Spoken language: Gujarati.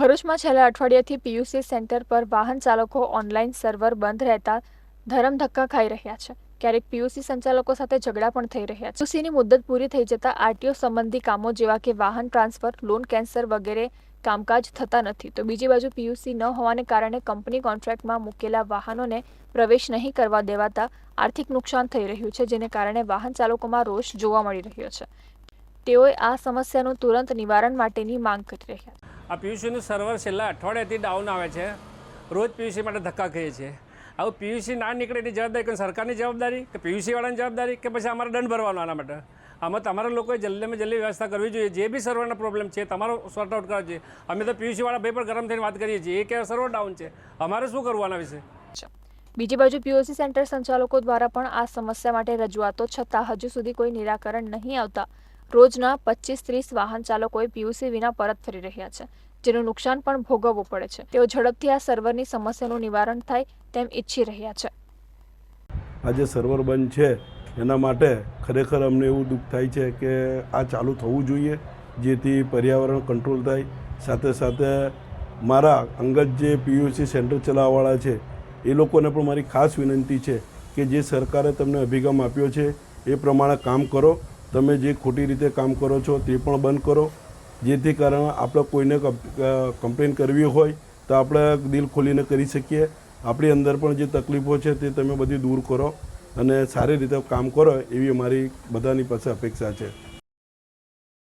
ભરૂચમાં છેલ્લા અઠવાડિયાથી પીયુસી સેન્ટર પર વાહન ચાલકો ઓનલાઈન સર્વર બંધ રહેતા ધરમધક્કા ખાઈ રહ્યા છે. ક્યારેક પીયુસી સંચાલકો સાથે ઝઘડા પણ થઈ રહ્યા છે. પીયુસીની મુદત પૂરી થઈ જતા આરટીઓ સંબંધી કામો જેવા કે વાહન ટ્રાન્સફર, લોન કેન્સર વગેરે કામકાજ થતા નથી. તો બીજી બાજુ પીયુસી ન હોવાને કારણે કંપની કોન્ટ્રાક્ટમાં મૂકેલા વાહનોને પ્રવેશ નહીં કરવા દેવાતા આર્થિક નુકસાન થઈ રહ્યું છે, જેને કારણે વાહન ચાલકોમાં રોષ જોવા મળી રહ્યો છે. તેઓએ આ સમસ્યાનું તુરંત નિવારણ માટેની માંગ કરી રહ્યા આ પીયુસીનું સર્વર છેલ્લા અઠવાડિયાથી ડાઉન આવે છે. રોજ પીયુસી માટે ધક્કા ખાઈએ છીએ. આવું પીયુસી ના નીકળે એની જવાબદારી કોઈ સરકારની જવાબદારી કે પીયુસીવાળાની જવાબદારી કે પછી અમારે દંડ ભરવાનો આના માટે? આમાં તમારા લોકોએ જલ્દીમાં જલ્દી વ્યવસ્થા કરવી જોઈએ. જે બી સર્વરના પ્રોબ્લેમ છે, તમારો સોર્ટ આઉટ કરવો જોઈએ. અમે તો પીયુસીવાળા ભાઈ પણ ગરમ થઈને વાત કરીએ છીએ. એ કે સર્વર ડાઉન છે. અમારે શું કરવું આના વિશે? બીજી બાજુ પીઓસી સેન્ટર સંચાલકો દ્વારા પણ આ સમસ્યા માટે રજૂઆતો, છતાં હજુ સુધી કોઈ નિરાકરણ નહીં આવતા. રોજના પચીસ ત્રીસ વાહન ચાલકોએ પીયુસી વિના પરત ફરી રહ્યા છે, જેનું નુકસાન પણ ભોગવવું પડે છે. તેઓ ઝડપથી આ સર્વરની સમસ્યાનું નિવારણ થાય તેમ ઈચ્છી રહ્યા છે. આજે સર્વર બંધ છે, એના માટે ખરેખર અમને એવું દુઃખ થાય છે કે આ ચાલુ થવું જોઈએ, જેથી પર્યાવરણ કંટ્રોલ થાય. સાથે સાથે મારા અંગત જે પીયુસી સેન્ટર ચલાવવાવાળા છે, એ લોકોને પણ મારી ખાસ વિનંતી છે કે જે સરકારે તમને અભિગમ આપ્યો છે, એ પ્રમાણે કામ કરો. તમે જે ખોટી રીતે કામ કરો છો તે પણ બંધ કરો. જેથી કારણે આપણે કોઈને કમ્પ્લેન કરવી હોય તો આપણે દિલ ખોલીને કરી શકીએ. આપણી અંદર પણ જે તકલીફો છે તે તમે બધી દૂર કરો અને સારી રીતે કામ કરો એવી અમારી બધાની પાસે અપેક્ષા છે.